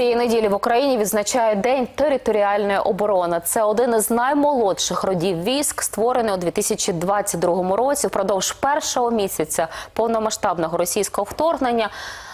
Цієї неділі в Україні відзначають День територіальної оборони. Це один із наймолодших родів військ, створений у 2022 році. Впродовж першого місяця повномасштабного російського вторгнення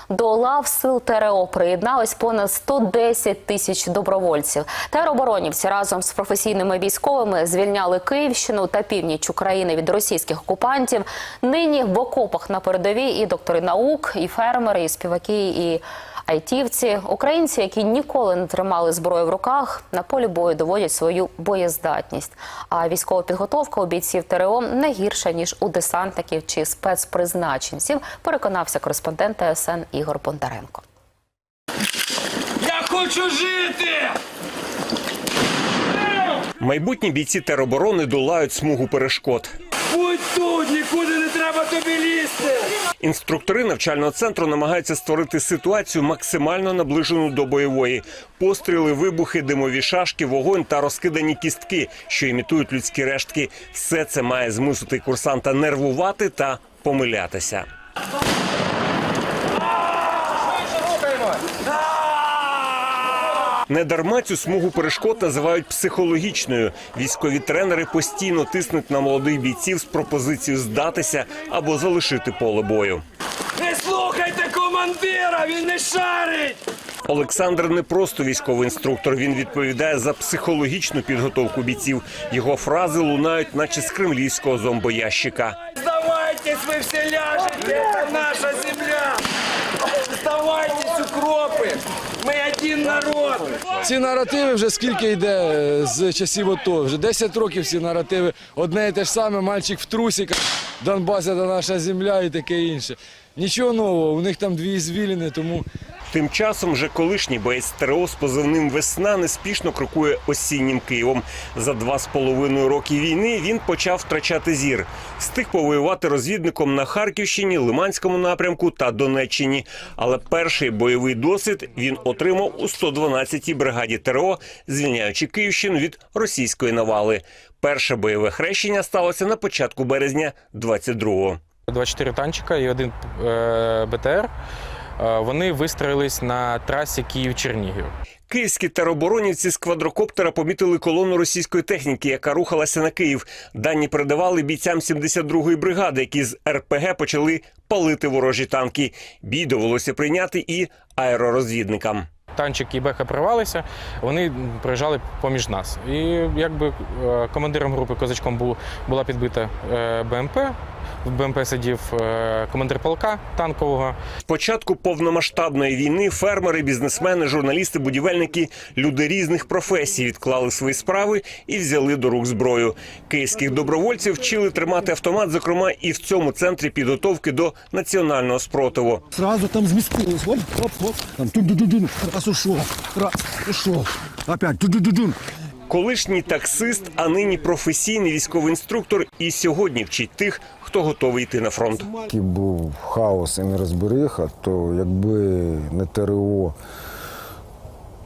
до лав сил ТРО приєдналось понад 110 тисяч добровольців. Тероборонівці разом з професійними військовими звільняли Київщину та північ України від російських окупантів. Нині в окопах на передовій і доктори наук, і фермери, і співаки, і айтівці, українці, які ніколи не тримали зброю в руках, на полі бою доводять свою боєздатність. А військова підготовка у бійців ТРО не гірша ніж у десантників чи спецпризначенців. Переконався кореспондент ТСН Ігор Бондаренко. Я хочу жити! Майбутні бійці тероборони долають смугу перешкод. Будь тут, нікуди не лізти! Інструктори навчального центру намагаються створити ситуацію максимально наближену до бойової. Постріли, вибухи, димові шашки, вогонь та розкидані кістки, що імітують людські рештки. Все це має змусити курсанта нервувати та помилятися. Недарма цю смугу перешкод називають психологічною. Військові тренери постійно тиснуть на молодих бійців з пропозицією здатися або залишити поле бою. Не слухайте командира, він не шарить! Олександр не просто військовий інструктор. Він відповідає за психологічну підготовку бійців. Його фрази лунають, наче з кремлівського зомбоящика. Сдавайтесь, ви всі ляжете, це наша земля! Сдавайтесь, укропи! Один народ! Ці наративи вже скільки йде е, з часів ОТО, Вже 10 років ці наративи. Одне і те ж саме, мальчик в трусіках, Донбас це наша земля і таке інше. Нічого нового, у них там дві звіліни, тому Тим часом вже колишній боєць ТРО з позивним «Весна» неспішно крокує осіннім Києвом. За два з половиною роки війни він почав втрачати зір. Встиг повоювати розвідником на Харківщині, Лиманському напрямку та Донеччині. Але перший бойовий досвід він отримав у 112-й бригаді ТРО, звільняючи Київщину від російської навали. Перше бойове хрещення сталося на початку березня 22-го. 24 танчика і один е, БТР. Е, Вони вистроїлись на трасі Київ-Чернігів. Київські тероборонівці з квадрокоптера помітили колону російської техніки, яка рухалася на Київ. Дані передавали бійцям 72-ї бригади, які з РПГ почали палити ворожі танки. Бій довелося прийняти і аеророзвідникам. Танчик і Беха прорвалися, вони проїжджали поміж нас. І якби е, командиром групи козачком була підбита е, БМП. В БМП сидів е, командир полка танкового. З початку повномасштабної війни фермери, бізнесмени, журналісти, будівельники, люди різних професій відклали свої справи і взяли до рук зброю. Київських добровольців вчили тримати автомат, зокрема і в цьому центрі підготовки до національного спротиву. Сразу там змістилось. Оп, оп, оп. Там тун-ду-ду-дун. Раз ушов. Раз ушов. Опять тун-ду-ду-дун. Колишній таксист, а нині професійний військовий інструктор, і сьогодні вчить тих, хто готовий йти на фронт. Такий був хаос і нерозберіха, то якби не ТРО,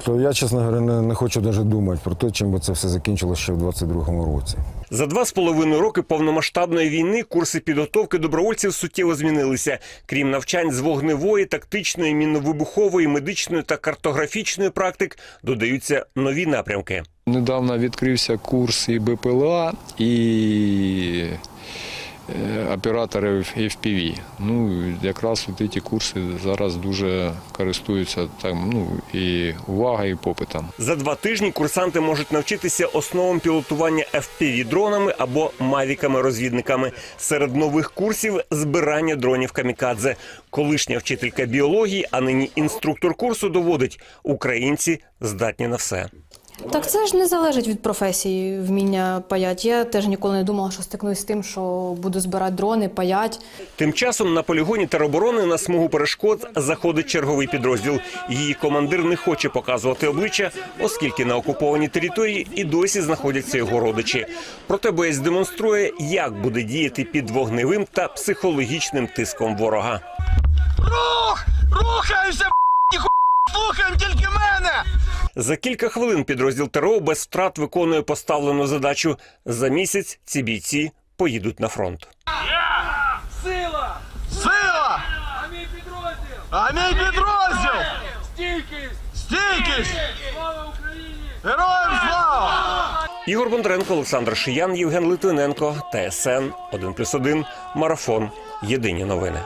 то я, чесно говоря, не, не хочу навіть думати про те, чим би це все закінчилося ще в 22-му році. За два з половиною роки повномасштабної війни курси підготовки добровольців суттєво змінилися. Крім навчань з вогневої, тактичної, мінно-вибухової, медичної та картографічної практик, додаються нові напрямки. недавно відкрився курс і БПЛА, і операторів FPV. Ну, якраз от ці курси зараз дуже користуються там, ну, і увагою, і попитом. За два тижні курсанти можуть навчитися основам пілотування FPV-дронами або мавіками-розвідниками. Серед нових курсів збирання дронів камікадзе. Колишня вчителька біології, а нині інструктор курсу доводить, українці здатні на все. Так це ж не залежить від професії вміння паять. Я теж ніколи не думала, що стикнусь з тим, що буду збирати дрони, паять. Тим часом на полігоні тероборони на смугу перешкод заходить черговий підрозділ. Її командир не хоче показувати обличчя, оскільки на окупованій території і досі знаходяться його родичі. Проте боєць демонструє, як буде діяти під вогневим та психологічним тиском ворога. Рух! Рухаємося, За кілька хвилин підрозділ ТРО без втрат виконує поставлену задачу. За місяць ці бійці поїдуть на фронт. Сила! Сила! А мій підрозділ! А мій підрозділ! Стійкість! Стійкість! Героям слава! Ігор Бондаренко, Олександр Шиян, Євген Литвиненко, ТСН 1+,1, Марафон. Єдині новини.